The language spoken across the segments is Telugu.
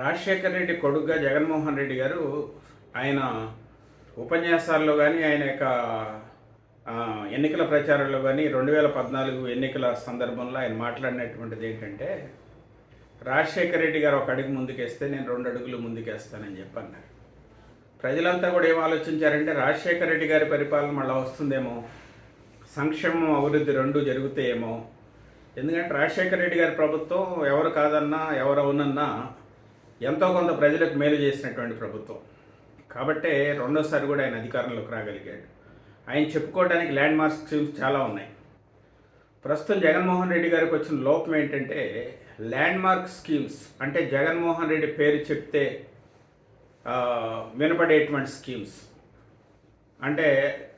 రాజశేఖర రెడ్డి కొడుగ్గా జగన్మోహన్ రెడ్డి గారు ఆయన ఉపన్యాసాల్లో కానీ ఆయన యొక్క ఎన్నికల ప్రచారంలో కానీ రెండు వేల పద్నాలుగు ఎన్నికల సందర్భంలో ఆయన మాట్లాడినటువంటిది ఏంటంటే రాజశేఖర రెడ్డి గారు ఒక అడుగు ముందుకేస్తే నేను రెండు అడుగులు ముందుకేస్తానని చెప్పన్నారు. ప్రజలంతా కూడా ఏం ఆలోచించారంటే రాజశేఖర రెడ్డి గారి పరిపాలన మళ్ళీ వస్తుందేమో సంక్షేమం అభివృద్ధి రెండు జరుగుతాయేమో. ఎందుకంటే రాజశేఖర రెడ్డి గారి ప్రభుత్వం ఎవరు కాదన్నా ఎవరు అవునన్నా ఎంతో కొంత ప్రజలకు మేలు చేసినటువంటి ప్రభుత్వం. కాబట్టే రెండోసారి కూడా ఆయన అధికారంలోకి రాగలిగాడు. ఆయన చెప్పుకోవడానికి ల్యాండ్ మార్క్ స్కీమ్స్ చాలా ఉన్నాయి. ప్రస్తుతం జగన్మోహన్ రెడ్డి గారికి వచ్చిన లోపం ఏంటంటే ల్యాండ్ మార్క్ స్కీమ్స్ అంటే జగన్మోహన్ రెడ్డి పేరు చెప్తే వినపడేటువంటి స్కీమ్స్. అంటే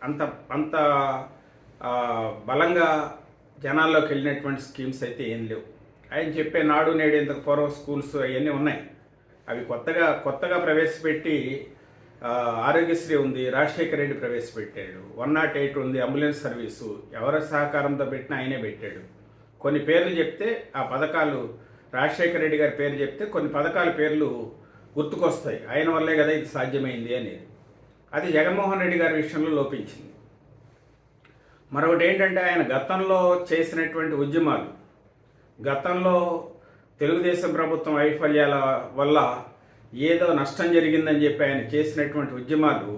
అంత అంత బలంగా జనాల్లోకి వెళ్ళినటువంటి స్కీమ్స్ అయితే ఏం లేవు. ఆయన చెప్పే నాడు నేడు ఇంతకు పూర్వం స్కూల్స్ అవన్నీ ఉన్నాయి. అవి కొత్తగా కొత్తగా ప్రవేశపెట్టి ఆరోగ్యశ్రీ ఉంది రాజశేఖర రెడ్డి ప్రవేశపెట్టాడు. వన్ నాట్ ఎయిట్ ఉంది అంబులెన్స్ సర్వీసు. ఎవరి సహకారంతో పెట్టినా ఆయనే పెట్టాడు. కొన్ని పేర్లు చెప్తే ఆ పథకాలు రాజశేఖర రెడ్డి గారి పేరు చెప్తే కొన్ని పథకాల పేర్లు గుర్తుకొస్తాయి. ఆయన వల్లే కదా ఇది సాధ్యమైంది అనేది. అది జగన్మోహన్ రెడ్డి గారి విషయంలో లోపించింది. మరొకటి ఏంటంటే ఆయన గతంలో చేసినటువంటి ఉద్యమాలు గతంలో తెలుగుదేశం ప్రభుత్వం వైఫల్యాల వల్ల ఏదో నష్టం జరిగిందని చెప్పి ఆయన చేసినటువంటి ఉద్యమాలు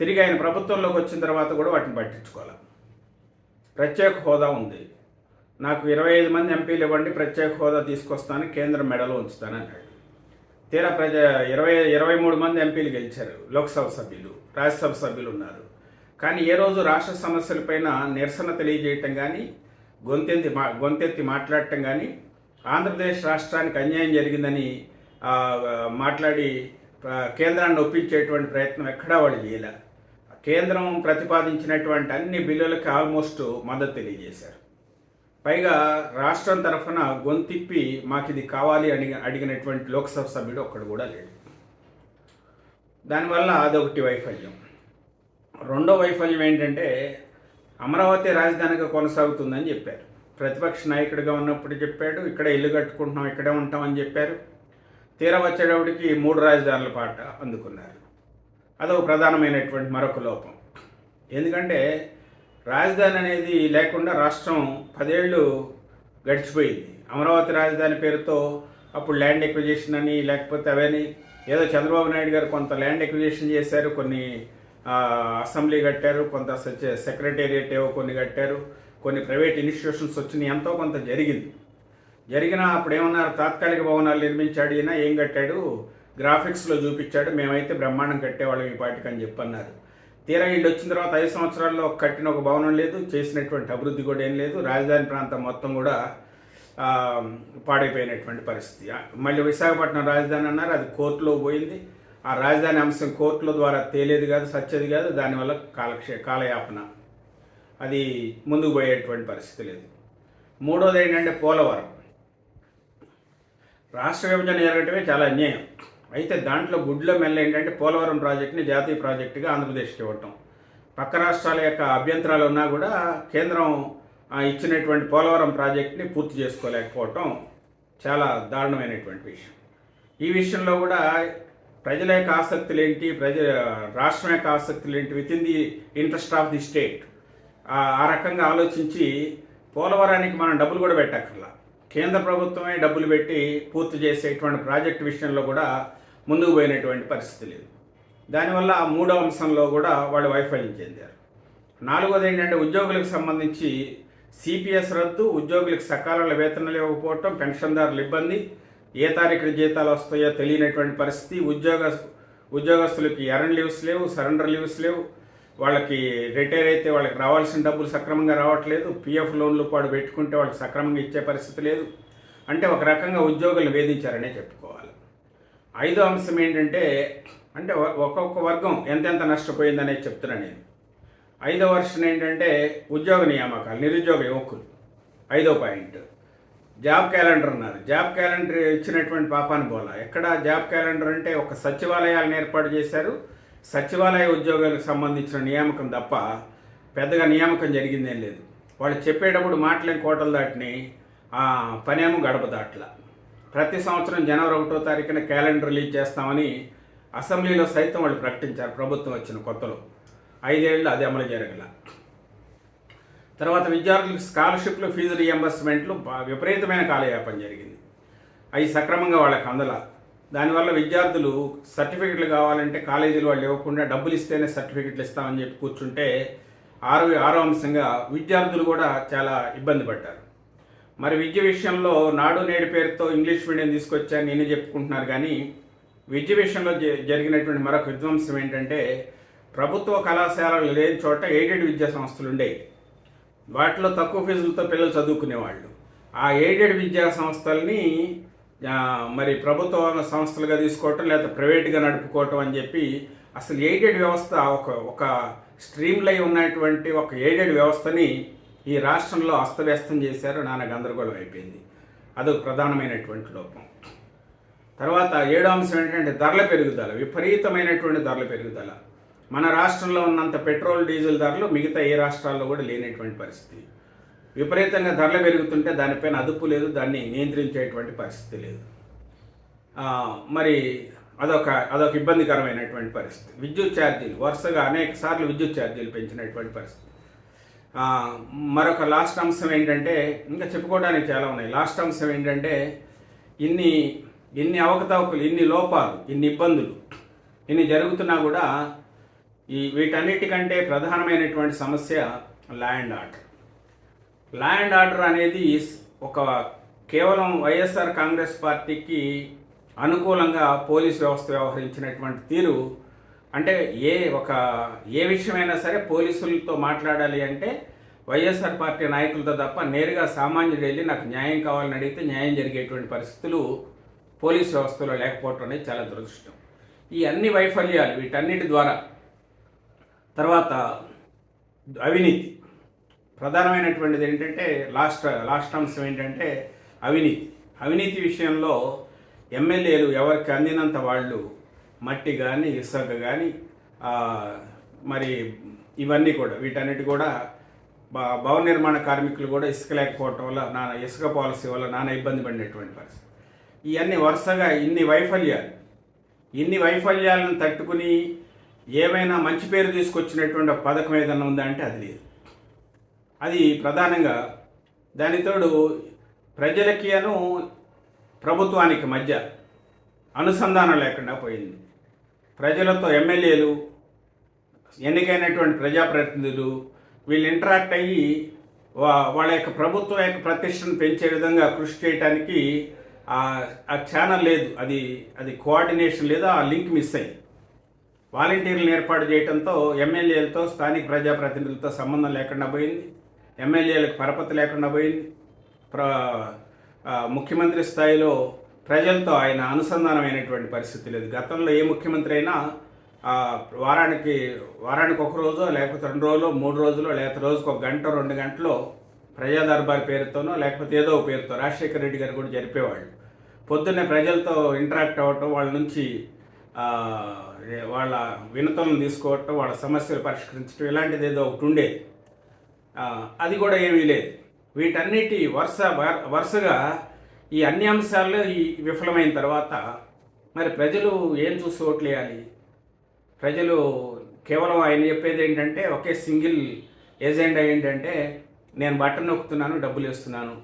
తిరిగి ఆయన ప్రభుత్వంలోకి వచ్చిన తర్వాత కూడా వాటిని పట్టించుకోవాలి. ప్రత్యేక హోదా ఉంది. నాకు ఇరవై ఐదు మంది ఎంపీలు ఇవ్వండి ప్రత్యేక హోదా తీసుకొస్తాను కేంద్ర మెడలో ఉంచుతానన్నాడు తీరా ప్రజ ఇరవై ఇరవై మూడు మంది ఎంపీలు గెలిచారు లోక్సభ సభ్యులు రాజ్యసభ సభ్యులు ఉన్నారు. కానీ ఏ రోజు రాష్ట్ర సమస్యలపైన నిరసన తెలియజేయటం కానీ గొంతెత్తి మా గొంతెత్తి మాట్లాడటం కానీ ఆంధ్రప్రదేశ్ రాష్ట్రానికి అన్యాయం జరిగిందని మాట్లాడి కేంద్రాన్ని ఒప్పించేటువంటి ప్రయత్నం ఎక్కడా వాళ్ళు చేయలే. కేంద్రం ప్రతిపాదించినటువంటి అన్ని బిల్లులకి ఆల్మోస్ట్ మద్దతు తెలియజేశారు. పైగా రాష్ట్రం తరఫున గొంతిప్పి మాకు ఇది కావాలి అని అడిగినటువంటి లోక్సభ సభ్యుడు ఒక్కడు కూడా లేడు. దానివల్ల అదొకటి వైఫల్యం. రెండో వైఫల్యం ఏంటంటే అమరావతి రాజధానిగా కొనసాగుతుందని చెప్పారు. ప్రతిపక్ష నాయకుడిగా ఉన్నప్పుడు చెప్పాడు ఇక్కడ ఇల్లు కట్టుకుంటున్నాం ఇక్కడే ఉంటామని చెప్పారు. తీరా వచ్చేటప్పటికి మూడు రాజధానుల పాట అందుకున్నారు. అదొక ప్రధానమైనటువంటి మరొక లోపం. ఎందుకంటే రాజధాని అనేది లేకుండా రాష్ట్రం పదేళ్ళు గడిచిపోయింది. అమరావతి రాజధాని పేరుతో అప్పుడు ల్యాండ్ ఎక్విజిషన్ అని లేకపోతే అవని ఏదో చంద్రబాబు నాయుడు గారు కొంత ల్యాండ్ ఎక్విజిషన్ చేశారు కొన్ని అసెంబ్లీ కట్టారు కొంత సెక్రటేరియట్ ఏవో కొన్ని కట్టారు. కొన్ని ప్రైవేట్ ఇన్స్టిట్యూషన్స్ వచ్చినాయి. ఎంతో కొంత జరిగింది. జరిగిన అప్పుడు ఏమన్నారు? తాత్కాలిక భవనాలు నిర్మించాడు ఈయన ఏం కట్టాడు? గ్రాఫిక్స్లో చూపించాడు. మేమైతే బ్రహ్మాండం కట్టేవాళ్ళం ఈ పాటికి అని చెప్పన్నారు. తీరా వీళ్ళు వచ్చిన తర్వాత ఐదు సంవత్సరాల్లో కట్టిన ఒక భవనం లేదు. చేసినటువంటి అభివృద్ధి కూడా ఏం లేదు. రాజధాని ప్రాంతం మొత్తం కూడా పాడైపోయినటువంటి పరిస్థితి. మళ్ళీ విశాఖపట్నం రాజధాని అన్నారు. అది కోర్టులో పోయింది. ఆ రాజధాని అంశం కోర్టుల ద్వారా తేలేదు కాదు సచ్చేది కాదు. దానివల్ల కాలక్షే కాలయాపన. అది ముందుకు పోయేటువంటి పరిస్థితి లేదు. మూడోది ఏంటంటే పోలవరం. రాష్ట్ర విభజన జరగటమే చాలా అన్యాయం. అయితే దాంట్లో గుడ్ల మెల్ల ఏంటంటే పోలవరం ప్రాజెక్టుని జాతీయ ప్రాజెక్టుగా ఆంధ్రప్రదేశ్కి ఇవ్వటం. పక్క రాష్ట్రాల యొక్క అభ్యంతరాలు ఉన్నా కూడా కేంద్రం ఇచ్చినటువంటి పోలవరం ప్రాజెక్టుని పూర్తి చేసుకోలేకపోవటం చాలా దారుణమైనటువంటి విషయం. ఈ విషయంలో కూడా ప్రజల యొక్క ఆసక్తులు ఏంటి? ప్రజ రాష్ట్రం యొక్క ఆసక్తులు ఏంటి? With in the interest of the state ఆ రకంగా ఆలోచించి పోలవరానికి మనం డబ్బులు కూడా పెట్టక్కర్లా. కేంద్ర ప్రభుత్వమే డబ్బులు పెట్టి పూర్తి చేసేటువంటి ప్రాజెక్ట్ విషయంలో కూడా ముందుకు పోయినటువంటి పరిస్థితి లేదు. దానివల్ల ఆ మూడో అంశంలో కూడా వాళ్ళు వైఫల్యం చెందారు. నాలుగోది ఏంటంటే ఉద్యోగులకు సంబంధించి సిపిఎస్ రద్దు ఉద్యోగులకు సకాలంలో వేతనాలు ఇవ్వకపోవటం పెన్షన్దారులు ఇబ్బంది ఏ తారీఖున జీతాలు వస్తాయో తెలియనటువంటి పరిస్థితి ఉద్యోగ ఉద్యోగస్తులకి ఎరన్ లీవ్స్ లేవు సరెండర్ లీవ్స్ లేవు వాళ్ళకి రిటైర్ అయితే వాళ్ళకి రావాల్సిన డబ్బులు సక్రమంగా రావట్లేదు. పిఎఫ్ లోన్లు పాడు పెట్టుకుంటే వాళ్ళకి సక్రమంగా ఇచ్చే పరిస్థితి లేదు. అంటే ఒక రకంగా ఉద్యోగులను వేధించారనే చెప్పుకోవాలి. ఐదో అంశం ఏంటంటే అంటే ఒక్కొక్క వర్గం ఎంతెంత నష్టపోయిందనేది చెప్తున్నా నేను. ఐదో వర్షన్ ఏంటంటే ఉద్యోగ నియామకాలు నిరుద్యోగ యువకులు. ఐదో పాయింట్. జాబ్ క్యాలెండర్ ఉన్నారు జాబ్ క్యాలెండర్ ఇచ్చినటువంటి పాపాను బోల. ఎక్కడ జాబ్ క్యాలెండర్ అంటే ఒక సచివాలయాలను ఏర్పాటు చేశారు. సచివాలయ ఉద్యోగాలకు సంబంధించిన నియామకం తప్ప పెద్దగా నియామకం జరిగిందేం లేదు. వాళ్ళు చెప్పేటప్పుడు మాటలేం కోటలు దాటిని పనేమో గడప దాట్ల. ప్రతి సంవత్సరం జనవరి ఒకటో తారీఖున క్యాలెండర్ రిలీజ్ చేస్తామని అసెంబ్లీలో సైతం వాళ్ళు ప్రకటించారు. ప్రభుత్వం వచ్చిన కొత్తలో. ఐదేళ్ళు అది అమలు జరగల. తర్వాత విద్యార్థులకు స్కాలర్షిప్లు ఫీజు రియంబర్స్మెంట్లు విపరీతమైన కాలయాపన జరిగింది. అవి సక్రమంగా వాళ్ళకి అందల. దానివల్ల విద్యార్థులు సర్టిఫికెట్లు కావాలంటే కాలేజీలు వాళ్ళు ఇవ్వకుండా డబ్బులు ఇస్తేనే సర్టిఫికెట్లు ఇస్తామని చెప్పి కూర్చుంటే ఆరో ఆరో అంశంగా విద్యార్థులు కూడా చాలా ఇబ్బంది పడ్డారు. మరి విద్య విషయంలో నాడు నేడు పేరుతో ఇంగ్లీష్ మీడియం తీసుకొచ్చాను నేనే చెప్పుకుంటున్నారు. కానీ విద్య విషయంలో జ- జరిగినటువంటి మరొక విధ్వంసం ఏంటంటే ప్రభుత్వ కళాశాలలు లేని చోట ఎయిడెడ్ విద్యా సంస్థలు ఉండేవి. వాటిలో తక్కువ ఫీజులతో పిల్లలు చదువుకునేవాళ్ళు. ఆ ఎయిడెడ్ విద్యా సంస్థల్ని మరి ప్రభుత్వ సంస్థలుగా తీసుకోవటం లేదా ప్రైవేట్గా నడుపుకోవటం అని చెప్పి అసలు ఎయిడెడ్ వ్యవస్థ ఒక ఒక స్ట్రీమ్లై ఉన్నటువంటి ఒక ఎయిడెడ్ వ్యవస్థని ఈ రాష్ట్రంలో అస్తవ్యస్తం చేశారు నాన్న గందరగోళం అయిపోయింది. అదొక ప్రధానమైనటువంటి లోపం. తర్వాత ఏడో అంశం ఏంటంటే ధరల పెరుగుదల విపరీతమైనటువంటి ధరల పెరుగుదల. మన రాష్ట్రంలో ఉన్నంత పెట్రోల్ డీజిల్ ధరలు మిగతా ఏ రాష్ట్రాల్లో కూడా లేనటువంటి పరిస్థితి. విపరీతంగా ధరలు పెరుగుతుంటే దానిపైన అదుపు లేదు దాన్ని నియంత్రించేటువంటి పరిస్థితి లేదు. మరి అదొక అదొక ఇబ్బందికరమైనటువంటి పరిస్థితి. విద్యుత్ ఛార్జీలు వరుసగా అనేక సార్లు విద్యుత్ ఛార్జీలు పెంచినటువంటి పరిస్థితి. మరొక లాస్ట్ అంశం ఏంటంటే ఇంకా చెప్పుకోవడానికి చాలా ఉన్నాయి. లాస్ట్ అంశం ఏంటంటే ఇన్ని ఇన్ని అవకతవకలు ఇన్ని లోపాలు ఇన్ని ఇబ్బందులు ఇన్ని జరుగుతున్నా కూడా ఈ వీటన్నిటికంటే ప్రధానమైనటువంటి సమస్య ల్యాండ్ ఆర్డర్. ల్యాండ్ ఆర్డర్ అనేది ఒక కేవలం వైఎస్ఆర్ కాంగ్రెస్ పార్టీకి అనుకూలంగా పోలీస్ వ్యవస్థ వ్యవహరించినటువంటి తీరు. అంటే ఏ ఒక ఏ విషయమైనా సరే పోలీసులతో మాట్లాడాలి అంటే వైఎస్ఆర్ పార్టీ నాయకులతో తప్ప నేరుగా సామాన్యుడు వెళ్ళి నాకు న్యాయం కావాలని అడిగితే న్యాయం జరిగేటువంటి పరిస్థితులు పోలీస్ వ్యవస్థలో లేకపోవటం అనేది చాలా దురదృష్టం. ఈ అన్ని వైఫల్యాలు వీటన్నిటి ద్వారా తర్వాత అవినీతి ప్రధానమైనటువంటిది ఏంటంటే లాస్ట్ లాస్ట్ అంశం ఏంటంటే అవినీతి. అవినీతి విషయంలో ఎమ్మెల్యేలు ఎవరికి అందినంత వాళ్ళు మట్టి కానీ ఇసుక కానీ మరి ఇవన్నీ కూడా వీటన్నిటి కూడా భవన నిర్మాణ కార్మికులు కూడా ఇసుక లేకపోవటం వల్ల నానా ఇసుక పాలసీ వల్ల నానా ఇబ్బంది పడినటువంటి పరిస్థితి. ఇవన్నీ వరుసగా ఇన్ని వైఫల్యాలు. ఇన్ని వైఫల్యాలను తట్టుకుని ఏమైనా మంచి పేరు తీసుకొచ్చినటువంటి పథకం ఏదైనా ఉందా అంటే అది లేదు. అది ప్రధానంగా దానితోడు ప్రజలకి అను ప్రభుత్వానికి మధ్య అనుసంధానం లేకుండా పోయింది. ప్రజలతో ఎమ్మెల్యేలు ఎన్నికైనటువంటి ప్రజాప్రతినిధులు వీళ్ళు ఇంటరాక్ట్ అయ్యి వాళ్ళ యొక్క ప్రభుత్వం యొక్క ప్రతిష్టను పెంచే విధంగా కృషి చేయడానికి ఆ ఛానల్ లేదు. అది అది కోఆర్డినేషన్ లేదా ఆ లింక్ మిస్ అయ్యి. వాలంటీర్లను ఏర్పాటు చేయడంతో ఎమ్మెల్యేలతో స్థానిక ప్రజాప్రతినిధులతో సంబంధం లేకుండా పోయింది. ఎమ్మెల్యేలకు పరపతి లేకుండా పోయింది. ప్ర ముఖ్యమంత్రి స్థాయిలో ప్రజలతో ఆయన అనుసంధానమైనటువంటి పరిస్థితి లేదు. గతంలో ఏ ముఖ్యమంత్రి అయినా వారానికి వారానికి ఒక రోజు లేకపోతే రెండు రోజులు మూడు రోజులు లేకపోతే రోజుకు ఒక గంట రెండు గంటలో ప్రజా దర్బార్ పేరుతోనో లేకపోతే ఏదో పేరుతో రాజశేఖర రెడ్డి గారు కూడా జరిపేవాళ్ళు. పొద్దున్నే ప్రజలతో ఇంటరాక్ట్ అవ్వటం వాళ్ళ నుంచి వాళ్ళ వినతులను తీసుకోవటం వాళ్ళ సమస్యలు పరిష్కరించడం ఇలాంటిది ఏదో ఒకటి ఉండేది. అది కూడా ఏమీ లేదు. వీటన్నిటి వరుస వరుసగా ఈ అన్ని అంశాల్లో ఈ విఫలమైన తర్వాత మరి ప్రజలు ఏం చూసి ఓట్లేయాలి? ప్రజలు కేవలం ఆయన చెప్పేది ఏంటంటే ఒకే సింగిల్ ఏజెండా ఏంటంటే నేను బట్టను నొక్కుతున్నాను డబ్బులు ఇస్తున్నాను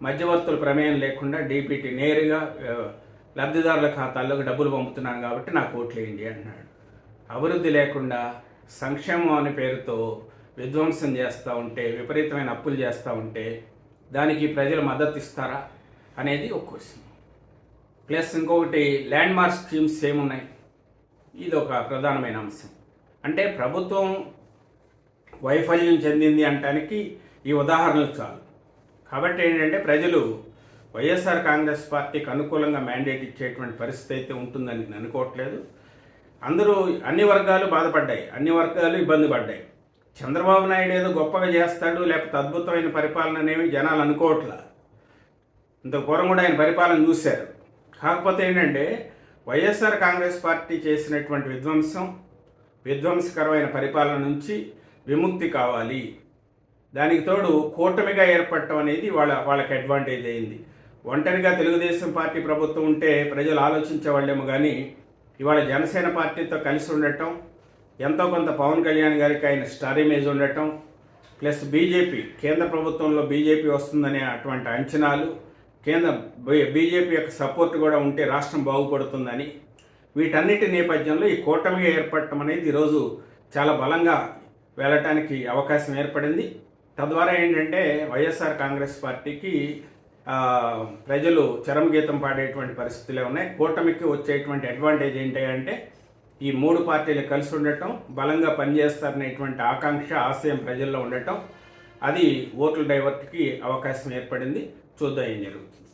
మధ్యవర్తుల ప్రమేయం లేకుండా డీపీటీ నేరుగా లబ్ధిదారుల ఖాతాల్లోకి డబ్బులు పంపుతున్నాను కాబట్టి నాకు ఓట్లేయండి అంటున్నాడు. అభివృద్ధి లేకుండా సంక్షేమం అనే పేరుతో విధ్వంసం చేస్తూ ఉంటే విపరీతమైన అప్పులు చేస్తూ ఉంటే దానికి ప్రజలు మద్దతు ఇస్తారా అనేది ఒక క్వశ్చన్ ప్లస్ ఇంకొకటి ల్యాండ్ మార్క్ స్కీమ్స్ ఏమున్నాయి? ఇది ఒక ప్రధానమైన అంశం. అంటే ప్రభుత్వం వైఫల్యం చెందింది అంటానికి ఈ ఉదాహరణలు చాలు. కాబట్టి ఏంటంటే ప్రజలు వైఎస్ఆర్ కాంగ్రెస్ పార్టీకి అనుకూలంగా మ్యాండేట్ ఇచ్చేటువంటి పరిస్థితి అయితే ఉంటుందని నేను అనుకోవట్లేదు. అందరూ అన్ని వర్గాలు బాధపడ్డాయి. అన్ని వర్గాలు ఇబ్బంది పడ్డాయి. చంద్రబాబు నాయుడు ఏదో గొప్పగా చేస్తాడు లేకపోతే అద్భుతమైన పరిపాలన అనేవి జనాలు అనుకోవట్లా. ఇంత పూర్వం కూడా ఆయన పరిపాలన చూశారు. కాకపోతే ఏంటంటే వైఎస్ఆర్ కాంగ్రెస్ పార్టీ చేసినటువంటి విధ్వంసం విధ్వంసకరమైన పరిపాలన నుంచి విముక్తి కావాలి. దానికి తోడు కూటమిగా ఏర్పడటం అనేది వాళ్ళ వాళ్ళకి అడ్వాంటేజ్ అయింది. ఒంటరిగా తెలుగుదేశం పార్టీ ప్రభుత్వం ఉంటే ప్రజలు ఆలోచించేవాళ్ళేమో కానీ ఇవాళ జనసేన పార్టీతో కలిసి ఉండటం ఎంతో కొంత పవన్ కళ్యాణ్ గారికి ఆయన స్టార్ ఇమేజ్ ఉండటం ప్లస్ బీజేపీ కేంద్ర ప్రభుత్వంలో బీజేపీ వస్తుందనే అటువంటి అంచనాలు కేంద్ర బీజేపీ యొక్క సపోర్ట్ కూడా ఉంటే రాష్ట్రం బాగుపడుతుందని వీటన్నిటి నేపథ్యంలో ఈ కూటమి ఏర్పడటం అనేది ఈరోజు చాలా బలంగా వెళ్ళటానికి అవకాశం ఏర్పడింది. తద్వారా ఏంటంటే వైఎస్ఆర్ కాంగ్రెస్ పార్టీకి ప్రజలు చరమగీతం పాడేటువంటి పరిస్థితులే ఉన్నాయి. కూటమికి వచ్చేటువంటి అడ్వాంటేజ్ ఏంటి అంటే ఈ మూడు పార్టీలు కలిసి ఉండటం బలంగా పనిచేస్తారనేటువంటి ఆకాంక్ష ఆశయం ప్రజల్లో ఉండటం అది ఓట్ల డైవర్ట్కి అవకాశం ఏర్పడింది. చూద్దాం ఏం జరుగుతుంది.